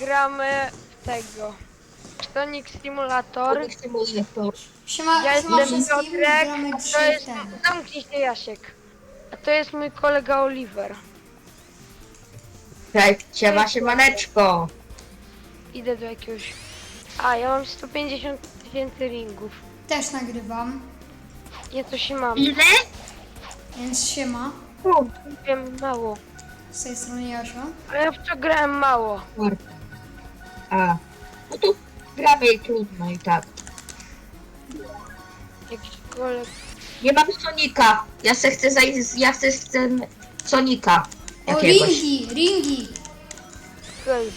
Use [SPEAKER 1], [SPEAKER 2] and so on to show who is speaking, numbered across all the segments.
[SPEAKER 1] gramy w tego. Sonic Simulator.
[SPEAKER 2] Sonic Simulator.
[SPEAKER 3] Siema,
[SPEAKER 1] Ja
[SPEAKER 3] siema
[SPEAKER 1] jestem
[SPEAKER 3] wszystkim,
[SPEAKER 1] Piotrek,
[SPEAKER 3] gramy
[SPEAKER 1] to
[SPEAKER 3] dzisiaj
[SPEAKER 1] jest...
[SPEAKER 3] ten.
[SPEAKER 1] Zamknij się Jasiek. A to jest mój kolega Oliver.
[SPEAKER 2] Cześć, siema, siemaneczko.
[SPEAKER 1] Idę do jakiegoś... A, ja mam 150 tysięcy ringów.
[SPEAKER 3] Też nagrywam,
[SPEAKER 1] Nie, to się mam.
[SPEAKER 2] Ile?
[SPEAKER 3] więc siema.
[SPEAKER 2] O,
[SPEAKER 1] Wiem mało.
[SPEAKER 3] Z tej strony Jasio.
[SPEAKER 1] Ale ja w to grałem mało.
[SPEAKER 2] Marta. A, no to gramy i trudno i tak.
[SPEAKER 1] Jakiś koleg...
[SPEAKER 2] Nie mam Sonika. Ja se chcę zajść, ja chcę z tym Sonika.
[SPEAKER 3] O,
[SPEAKER 2] Jakiegoś.
[SPEAKER 3] ringi, ringi.
[SPEAKER 1] Okej.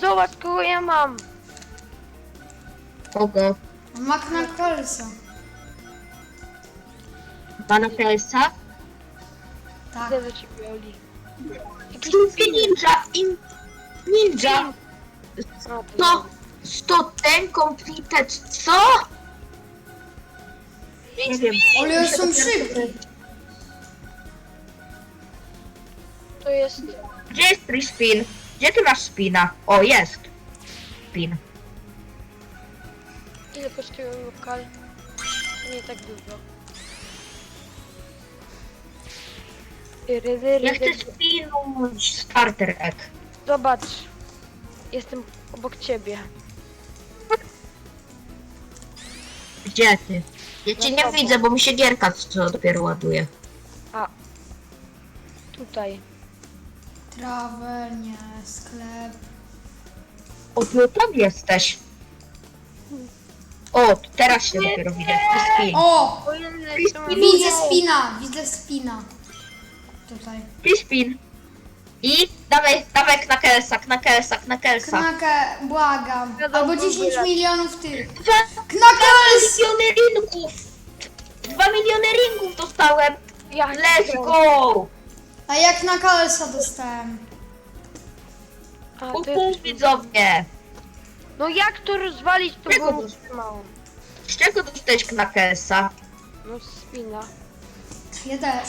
[SPEAKER 1] Zobacz, kogo ja mam.
[SPEAKER 2] Kogo?
[SPEAKER 3] Mac na kolsa.
[SPEAKER 2] Pana PS-a?
[SPEAKER 3] Tak.
[SPEAKER 1] Idę do ciebie, Oli.
[SPEAKER 2] Ninja! In... Ninja!
[SPEAKER 1] A, to
[SPEAKER 2] To... 100 ten completed, co? Nie wiem.
[SPEAKER 3] Ale są szybki.
[SPEAKER 1] To jest...
[SPEAKER 2] Gdzie jest free spin? Gdzie ty masz spina? O, jest. Spin.
[SPEAKER 1] Ile kosztuje lokal? Nie tak dużo. Ry, ry,
[SPEAKER 2] Ja chcę spinąć starter egg.
[SPEAKER 1] Zobacz. Jestem obok ciebie.
[SPEAKER 2] Gdzie ty? Ja cię
[SPEAKER 1] Na
[SPEAKER 2] nie widzę, bo mi się gierka co dopiero ładuje.
[SPEAKER 1] A. Tutaj.
[SPEAKER 3] Travel, nie, sklep.
[SPEAKER 2] O, ty tam jesteś. O, teraz się dopiero widzę. Spin.
[SPEAKER 3] O! Widzę spina, widzę spina. Tutaj.
[SPEAKER 2] Spin. I dawaj, dawaj knakelsak, knakelsak, knakelsak.
[SPEAKER 3] Knakę, błagam.
[SPEAKER 1] Wiadomo,
[SPEAKER 3] Albo 10
[SPEAKER 1] wybierać.
[SPEAKER 3] milionów tych.
[SPEAKER 2] Dwa, miliony ringów! Dwa miliony ringów dostałem!
[SPEAKER 1] Ja
[SPEAKER 2] Let's go!
[SPEAKER 3] A jak na dostałem.
[SPEAKER 1] A,
[SPEAKER 2] Uhu,
[SPEAKER 1] jest...
[SPEAKER 2] widzowie!
[SPEAKER 1] No jak to rozwalić, to
[SPEAKER 2] Czego
[SPEAKER 1] było
[SPEAKER 2] to-
[SPEAKER 1] mało.
[SPEAKER 2] Z czego dostałeś knakelsa?
[SPEAKER 1] No spina.
[SPEAKER 3] Ja też.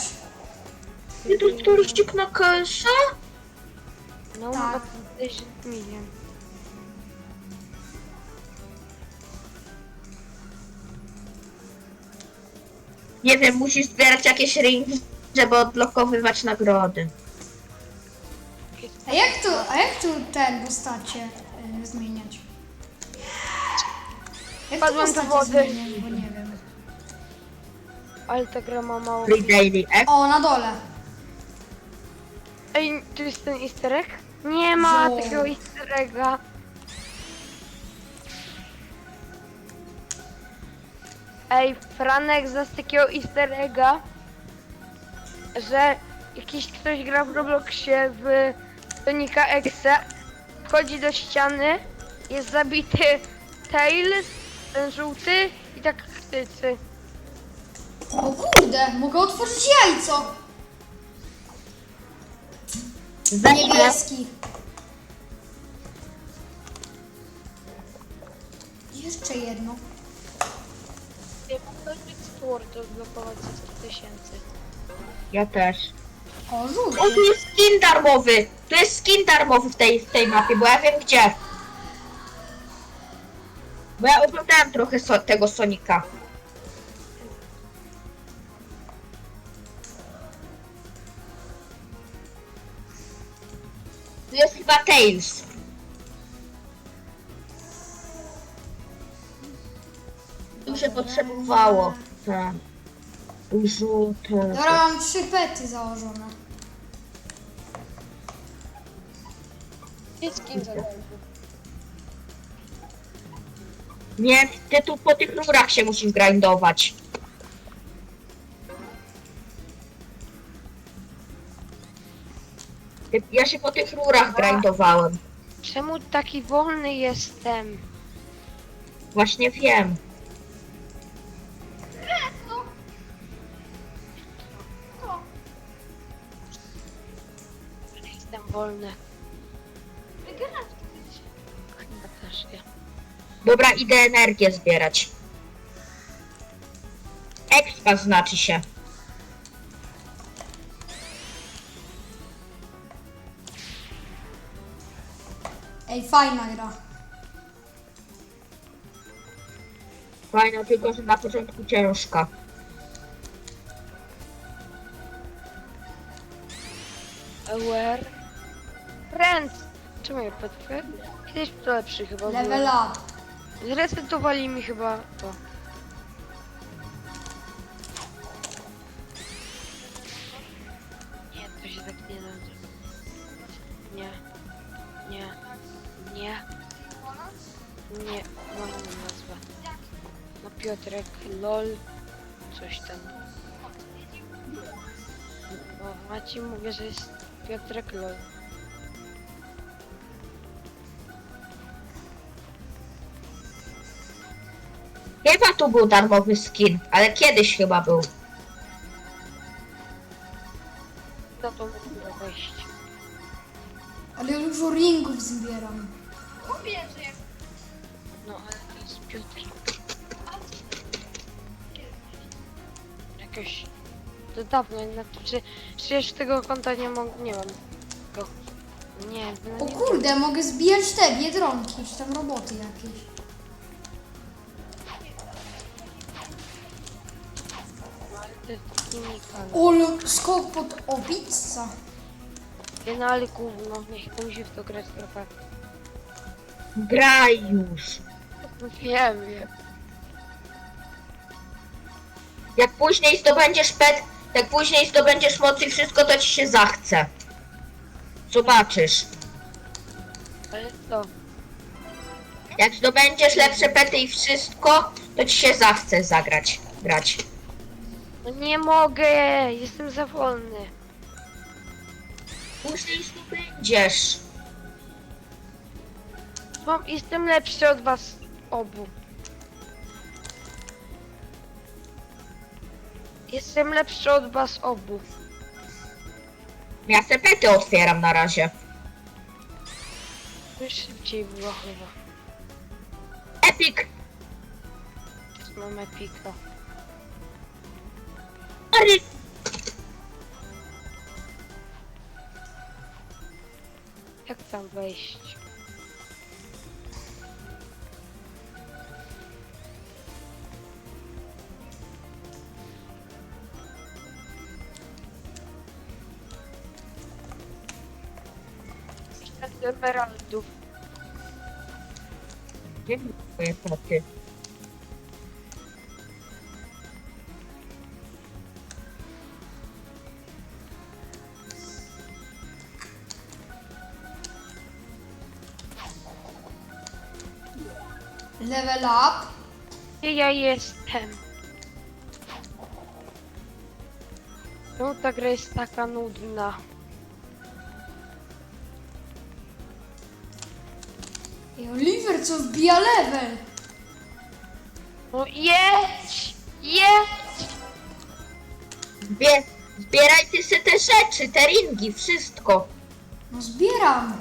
[SPEAKER 2] Ty dostaliście knakelsa?
[SPEAKER 1] No
[SPEAKER 3] Tak.
[SPEAKER 1] chyba 10 milion.
[SPEAKER 2] Nie wiem, musisz zbierać jakieś ringi, żeby odblokowywać nagrody.
[SPEAKER 3] A jak tu, a jak tu ten postacie y, zmieniać? Jak tu
[SPEAKER 1] Wpadłem do
[SPEAKER 3] postacie
[SPEAKER 1] wody.
[SPEAKER 3] zmieniać, bo nie wiem.
[SPEAKER 1] Ale ta gra ma mało.
[SPEAKER 2] Free Daily Egg.
[SPEAKER 3] O, na dole.
[SPEAKER 1] Ej, tu jest ten easter egg? Nie ma
[SPEAKER 3] Jo.
[SPEAKER 1] takiego easter egga. Ej, Franek zna z takiego easter egga, że jakiś ktoś gra w Robloxie w Sonika Exe, wchodzi do ściany, jest zabity Tails, ten żółty i tak chtycy.
[SPEAKER 3] O kurde, mogę otworzyć jajco.
[SPEAKER 2] Zacznę.
[SPEAKER 3] Niebieski. Jeszcze jedno.
[SPEAKER 1] Ja mam tekstur do zblokować za 100 tysięcy.
[SPEAKER 2] Ja też.
[SPEAKER 3] O,
[SPEAKER 2] O, tu jest skin darmowy! Tu jest skin darmowy w tej, w tej mapie, bo ja wiem gdzie. Bo ja oglądałem trochę so, tego Sonika. Tu jest chyba Tails. Tu się potrzebowało. Tak. Żółte.
[SPEAKER 3] Dobra, mam trzy pety założone.
[SPEAKER 1] Jest kim za
[SPEAKER 2] Nie, ty tu po tych rurach się musisz grindować. Ja się po tych rurach grindowałem.
[SPEAKER 1] Czemu taki wolny jestem?
[SPEAKER 2] Właśnie wiem.
[SPEAKER 1] Jestem wolny. Chyba też nie.
[SPEAKER 2] Dobra, idę energię zbierać. Expa znaczy się.
[SPEAKER 3] Fajna gra.
[SPEAKER 2] Fajna, tylko że na początku ciężka.
[SPEAKER 1] Aware. Friends. Czemu ja podpę? Kiedyś to lepszy chyba
[SPEAKER 3] Level
[SPEAKER 1] był.
[SPEAKER 3] up.
[SPEAKER 1] Zresetowali mi chyba to. Nie. Mam nazwę. No Piotrek, lol. Coś tam. O, Maci mówię, że jest Piotrek, lol.
[SPEAKER 2] Chyba tu był darmowy skin, ale kiedyś chyba był.
[SPEAKER 1] No to mógł wejść.
[SPEAKER 3] Ale ja dużo ringów zbieram.
[SPEAKER 1] Dawno, jednak czy, przecież tego konta nie mogę, nie mam go. Nie, no
[SPEAKER 3] O
[SPEAKER 1] nie
[SPEAKER 3] kurde, mogę zbijać te biedronki, czy tam roboty jakieś.
[SPEAKER 1] taki nikal.
[SPEAKER 3] Ol, skok pod o pizza.
[SPEAKER 1] Nie, no ale gówno, niech to musi w to grać trochę.
[SPEAKER 2] Graj już.
[SPEAKER 1] Wiem, wiem.
[SPEAKER 2] Jak później zdobędziesz pet, jak później zdobędziesz moc i wszystko, to ci się zachce. Zobaczysz.
[SPEAKER 1] Ale to,
[SPEAKER 2] Jak zdobędziesz lepsze pety i wszystko, to ci się zachce zagrać. Grać.
[SPEAKER 1] no nie mogę, jestem za wolny.
[SPEAKER 2] Później zdobędziesz.
[SPEAKER 1] Mam, jestem lepszy od was obu. Jestem lepszy od was obu.
[SPEAKER 2] Ja te pety otwieram na razie.
[SPEAKER 1] Już szybciej było chyba.
[SPEAKER 2] Epic.
[SPEAKER 1] Teraz mam epika.
[SPEAKER 2] Ary.
[SPEAKER 1] Jak tam wejść? Emeraldów.
[SPEAKER 2] Gdzie twoje pety?
[SPEAKER 3] Level up.
[SPEAKER 1] Gdzie ja jestem? No ta gra jest taka nudna.
[SPEAKER 3] Ej, Oliver, co wbija level?
[SPEAKER 1] No jedź! Jedź!
[SPEAKER 2] Zbie zbieraj ty se te rzeczy, te ringi, wszystko.
[SPEAKER 3] No zbieram.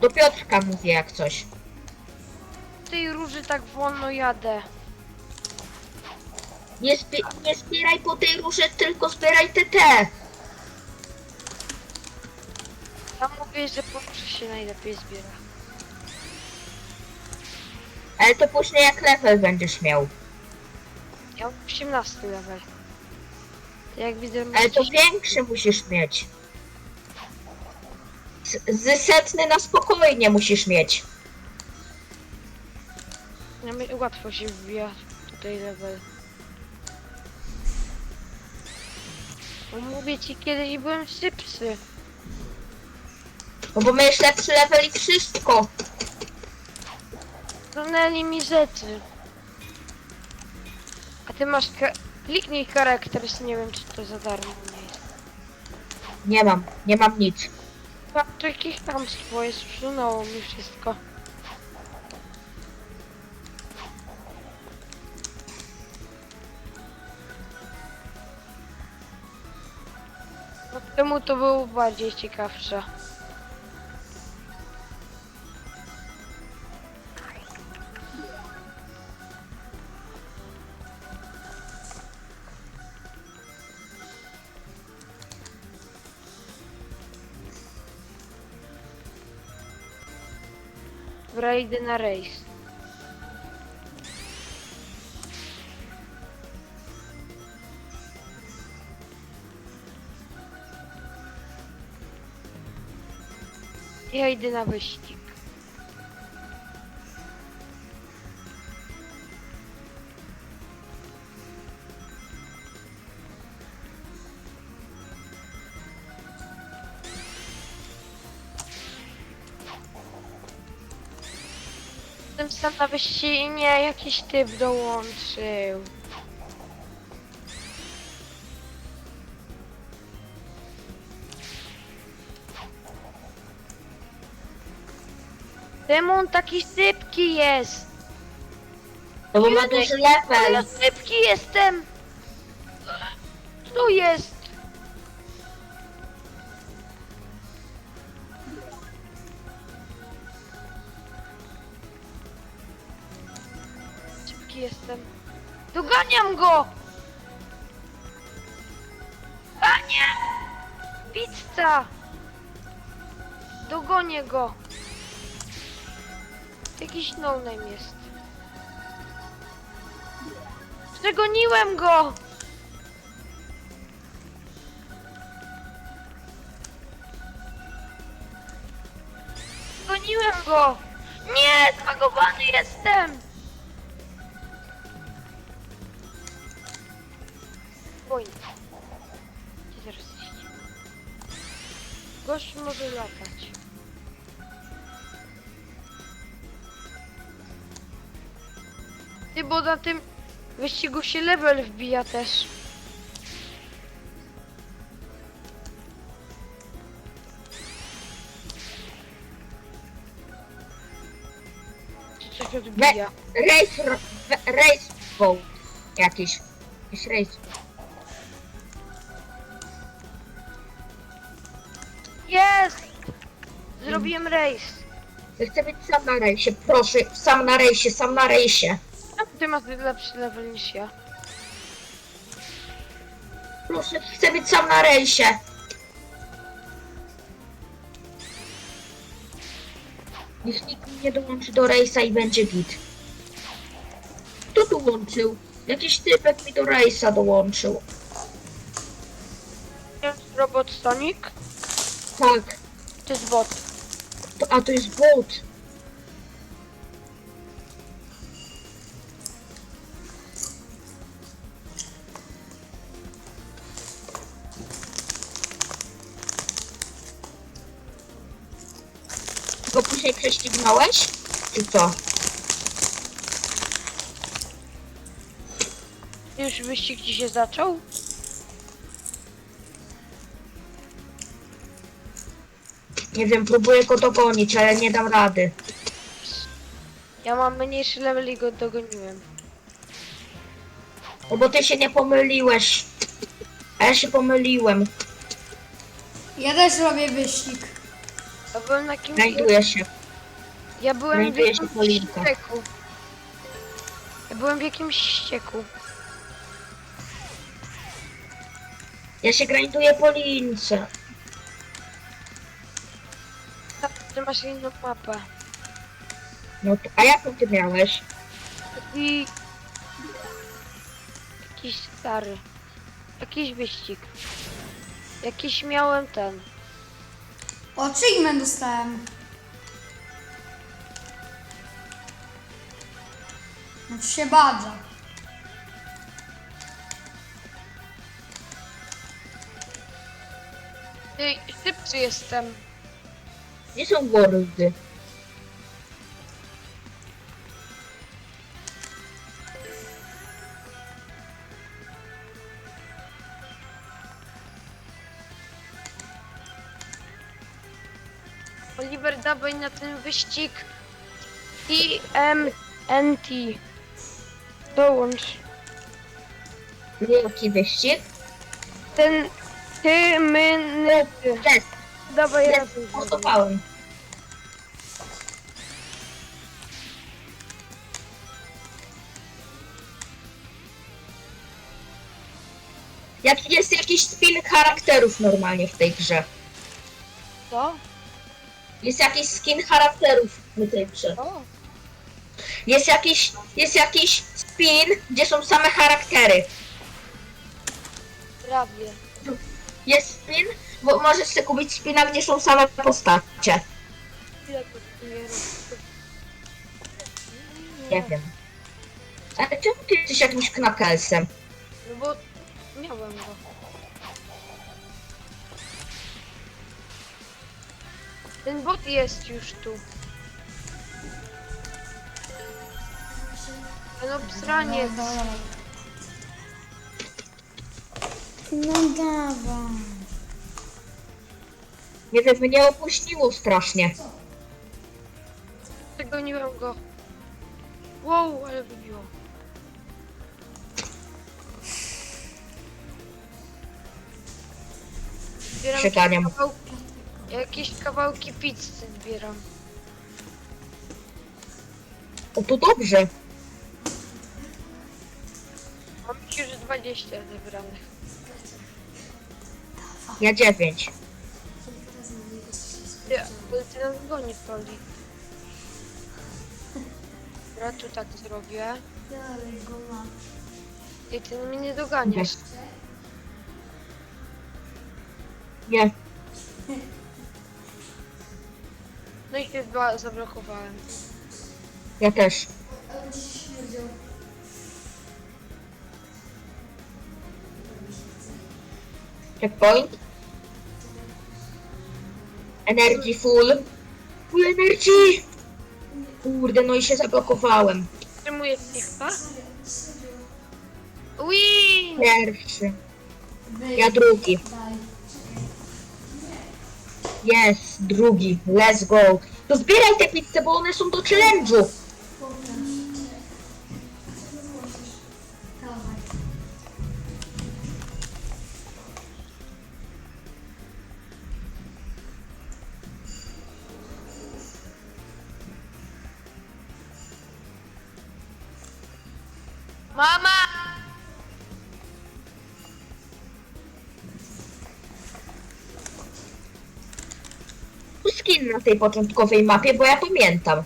[SPEAKER 2] Do Piotrka mówię jak coś.
[SPEAKER 1] tej róży tak wolno jadę.
[SPEAKER 2] Nie, zbi nie zbieraj po tej róże, tylko zbieraj te te.
[SPEAKER 1] Ja mówię, że po róży się najlepiej zbiera.
[SPEAKER 2] Ale to później jak level będziesz miał.
[SPEAKER 1] Ja mam 18 level. Jak widzę,
[SPEAKER 2] Ale to większy musisz mieć. Z, z setny na spokojnie musisz mieć.
[SPEAKER 1] Ja mi łatwo się wbija tutaj level. No mówię ci, kiedyś byłem szybszy.
[SPEAKER 2] No bo miałeś lepszy level i wszystko.
[SPEAKER 1] Stanęli mi rzeczy. A ty masz ka- Kliknij charakter, nie wiem czy to za darmo nie jest.
[SPEAKER 2] Nie mam, nie mam nic.
[SPEAKER 1] Chyba to jakieś tamstwo jest, przysunęło mi wszystko. No temu to było bardziej ciekawsze. Idę na rejs. Ja idę na wyścig. Sam na wyścigu, nie, jakiś typ dołączył. Demon taki sypki jest.
[SPEAKER 2] No bo ma duży
[SPEAKER 1] Ale
[SPEAKER 2] level.
[SPEAKER 1] sypki jestem. Tu jest. Szybki jestem. Doganiam go! A nie! Pizza! Dogonię go. Jakiś no-name jest. Przegoniłem go! Goniłem go! Nie, zbagowany jestem! Gość może latać. Ty, bo na tym wyścigu się level wbija też. Czy coś odbija?
[SPEAKER 2] Race, race boat jakiś. Jakiś race.
[SPEAKER 1] Zrobiłem rejs.
[SPEAKER 2] Ja chcę być sam na rejsie, proszę, sam na rejsie, sam na rejsie.
[SPEAKER 1] Czemu ty masz lepszy level niż ja?
[SPEAKER 2] Proszę, chcę być sam na rejsie. Niech nikt nie dołączy do rejsa i będzie git. Kto dołączył? Jakiś typek mi do rejsa dołączył.
[SPEAKER 1] Jest robot Sonic?
[SPEAKER 2] Tak,
[SPEAKER 1] To jest bot.
[SPEAKER 2] A to jest bot. Go później prześcignąłeś? Czy co?
[SPEAKER 1] Już wyścig ci się zaczął?
[SPEAKER 2] Nie wiem, próbuję go dogonić, ale nie dam rady.
[SPEAKER 1] Ja mam mniejszy level i go dogoniłem.
[SPEAKER 2] No bo ty się nie pomyliłeś. A ja się pomyliłem.
[SPEAKER 3] Ja też robię wyścig.
[SPEAKER 1] Ja byłem na jakimś...
[SPEAKER 2] Znajduję się.
[SPEAKER 1] Ja byłem w
[SPEAKER 2] Znajduje się
[SPEAKER 1] jakimś
[SPEAKER 2] Polinka.
[SPEAKER 1] ścieku. Ja byłem w jakimś ścieku.
[SPEAKER 2] Ja się grinduję po lince.
[SPEAKER 1] Masz inną mapę.
[SPEAKER 2] No to, a jaką ty miałeś?
[SPEAKER 1] I... Jakiś stary. Jakiś wyścig. Jakiś miałem ten.
[SPEAKER 3] O, achievement dostałem. No to się badza.
[SPEAKER 1] Ty, szybcy jestem.
[SPEAKER 2] Nie są worldy.
[SPEAKER 1] Oliver, dawaj na ten wyścig. TMNT. Dołącz.
[SPEAKER 2] Wielki wyścig.
[SPEAKER 1] Ten... Ty, my, ny, ty.
[SPEAKER 2] Jest,
[SPEAKER 1] Dawaj
[SPEAKER 2] jest,
[SPEAKER 1] razem.
[SPEAKER 2] postopałem. Jak jest jakiś spin charakterów normalnie w tej grze.
[SPEAKER 1] Co?
[SPEAKER 2] Jest jakiś skin charakterów w tej grze.
[SPEAKER 1] O,
[SPEAKER 2] Jest jakiś, jest jakiś spin, gdzie są same charaktery.
[SPEAKER 1] prawie.
[SPEAKER 2] Jest spin, bo możesz sobie kupić spina, gdzie są same postacie.
[SPEAKER 1] Ile to nie?
[SPEAKER 2] Nie wiem. Ale czemu ty jesteś jakimś knakelsem?
[SPEAKER 1] No bo miałem go. Ten bot jest już tu. Ten obsraniec.
[SPEAKER 3] No dawaj. No dawaj.
[SPEAKER 2] Nie wiem, mnie opuściło strasznie.
[SPEAKER 1] Przegoniłem go. Wow, ale wybiło. Zbieram
[SPEAKER 2] Przeganiam.
[SPEAKER 1] jakieś kawałki, jakieś kawałki pizzy zbieram.
[SPEAKER 2] O, to dobrze.
[SPEAKER 1] Mam już 20 zebranych.
[SPEAKER 2] Ja dziewięć.
[SPEAKER 1] Ty, ale ty nas goni Poli. Ja tu tak zrobię.
[SPEAKER 3] Dalej go mam.
[SPEAKER 1] I ty mnie nie doganiasz.
[SPEAKER 2] Nie.
[SPEAKER 1] No i się zba- zablokowałem.
[SPEAKER 2] Ja też.
[SPEAKER 3] Ale będzie się śmierdział.
[SPEAKER 2] Checkpoint. Energy full. Full energy! Kurde, no i się zablokowałem.
[SPEAKER 1] Trzymuję pipa. Win!
[SPEAKER 2] Pierwszy. Ja drugi. Jest, drugi. Let's go. To zbieraj te pizze, bo one są do challenge'u.
[SPEAKER 1] Mama!
[SPEAKER 2] Na tej początkowej mapie, bo ja pamiętam.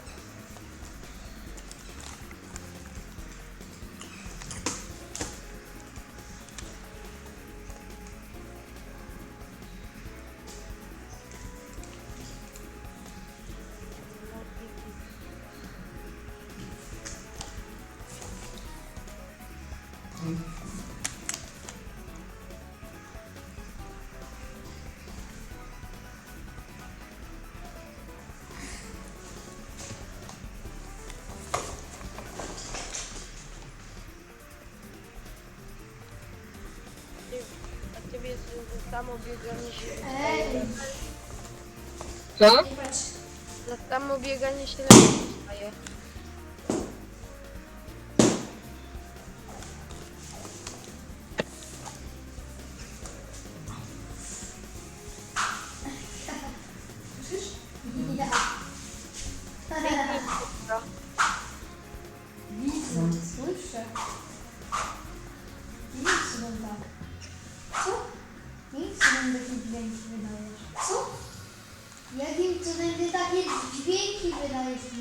[SPEAKER 1] Samo bieganie się.
[SPEAKER 3] Ej,
[SPEAKER 2] Co?
[SPEAKER 1] Za samo bieganie się lepiej staje.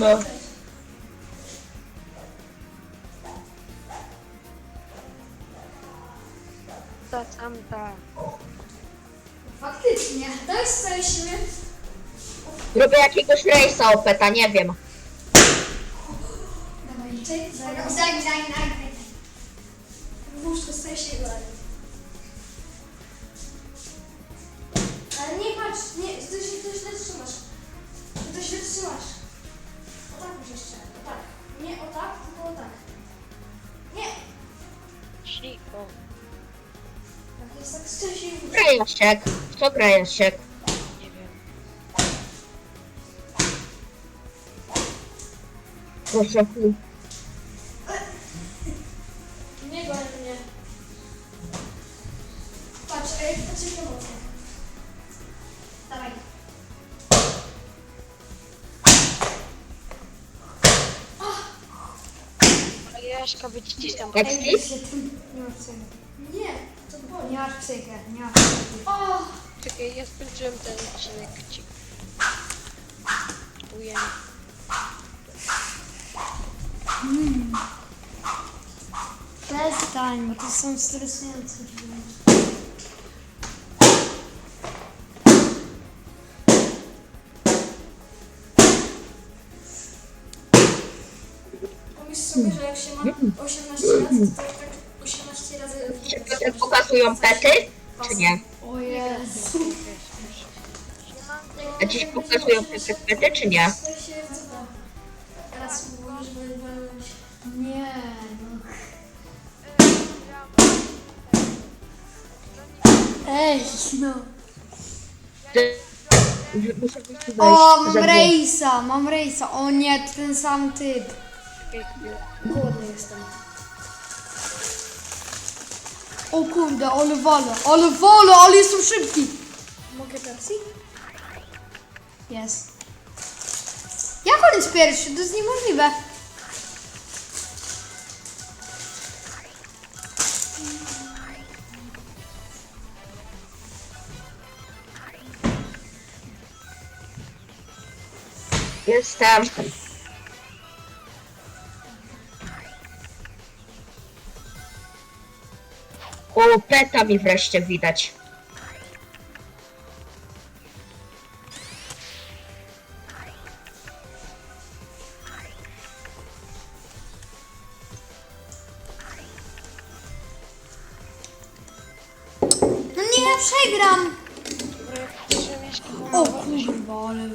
[SPEAKER 2] głośno.
[SPEAKER 1] Ta tam ta.
[SPEAKER 3] Faktycznie, to śmiech.
[SPEAKER 2] Robię jakiegoś rejsa opeta, nie wiem.
[SPEAKER 3] Dawaj, czekaj, zagraj, zagraj, zagraj. Włóżko staje się dalej. Ale nie patrz, nie, ty się, ty źle trzymasz. Ty to źle nie o tak, tylko o tak. Nie! Szli. Tak jest tak szczęśliwy.
[SPEAKER 2] Gra Jasiek. Co gra Jasiek?
[SPEAKER 1] Nie wiem.
[SPEAKER 2] Proszę, chuj.
[SPEAKER 3] Nie goń mnie. Patrz, ej, jak to mocno. Dawaj.
[SPEAKER 1] Jaśka wycisam.
[SPEAKER 2] Jak
[SPEAKER 3] Ej, się tym... Nie psychy. Nie, to boli. Nie psychę, nie psychy. O!
[SPEAKER 1] Czekaj, ja skończyłem ten odcinek. Ci... Ujem.
[SPEAKER 3] Przestań, bo to są stresujące dźwięki.
[SPEAKER 2] Pokazują pety? Czy nie?
[SPEAKER 3] O Jezu.
[SPEAKER 2] A dziś pokazują te pety, czy nie?
[SPEAKER 3] Teraz mówisz, że będę Nie, no. Ej, no.
[SPEAKER 2] Muszę wyjść
[SPEAKER 3] O, mam rejsa, mam rejsa. O nie, to ten sam typ. Głodny jestem. O kurde, ale wale, ale wale, ale jestem szybki. Mogę Pepsi? Jest. Jak on jest pierwszy? To jest niemożliwe.
[SPEAKER 2] Jestem. O, peta mi wreszcie widać.
[SPEAKER 3] No nie, ja przegram.
[SPEAKER 1] Dobra,
[SPEAKER 3] O kurwa, ale.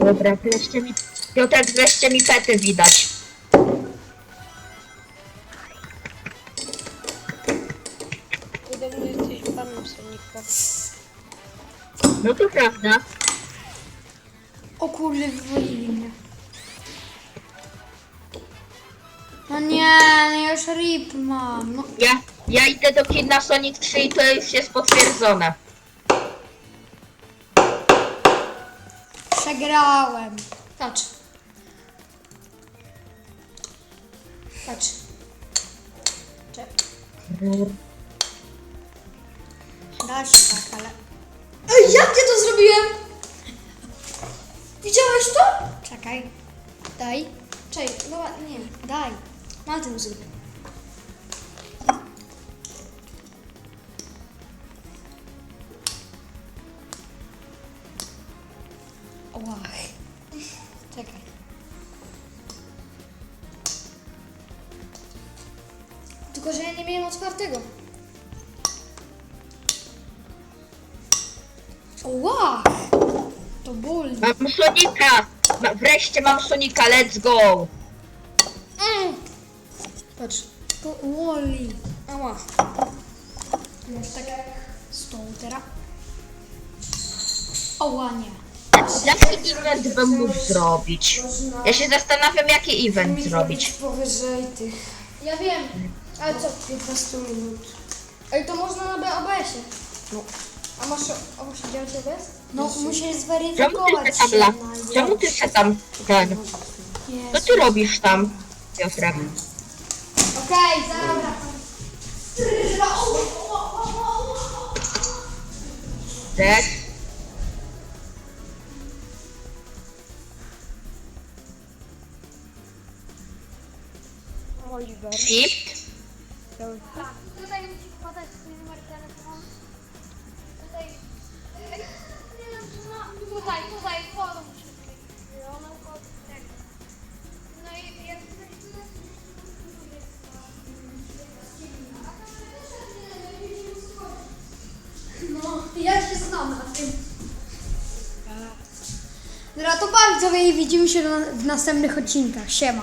[SPEAKER 2] Dobra, wreszcie mi... Piotr, wreszcie mi pety widać. Prawda.
[SPEAKER 3] O kurde, wywalili mnie. No nie, no już rip mam. No,
[SPEAKER 2] Ja, ja idę do kina Sonic 3 i to już jest potwierdzone.
[SPEAKER 3] przegrałem. Patrz. Patrz. Czekaj. Da się tak, ale... Ej, jak ja to zrobiłem? Widziałeś to? Czekaj. Daj. Czekaj, no nie, daj. Na tym zrób. Ła. Czekaj. Tylko, że ja nie miałem otwartego. Ła! To boli.
[SPEAKER 2] Mam Sonika! Ma- Wreszcie mam Sonika, let's go!
[SPEAKER 3] Mm. Patrz. To Wally. Ała. Masz tak z tą teraz. Oła, nie.
[SPEAKER 2] Jaki event bym mógł zrobić? Ja się zastanawiam, jaki event zrobić.
[SPEAKER 3] powyżej tych. Ja wiem, ale co? 15 minut. Ej, to można na BOBS-ie. No. A masz o, właśnie działać OBS? No, musisz
[SPEAKER 2] Czemu ty
[SPEAKER 3] zweryfikować
[SPEAKER 2] tam
[SPEAKER 3] się
[SPEAKER 2] la...
[SPEAKER 3] na
[SPEAKER 2] Czemu ty se tam ten... Co
[SPEAKER 3] Jezu.
[SPEAKER 2] ty robisz tam, Piotrek?
[SPEAKER 3] Okej, wracam.
[SPEAKER 2] Tak?
[SPEAKER 1] Oliver.
[SPEAKER 2] Shift?
[SPEAKER 3] Tutaj, tutaj, forum. No i jak. No, ja się znam na tym. Dobra, to bardzo i widzimy się na- w następnych odcinkach. Siema.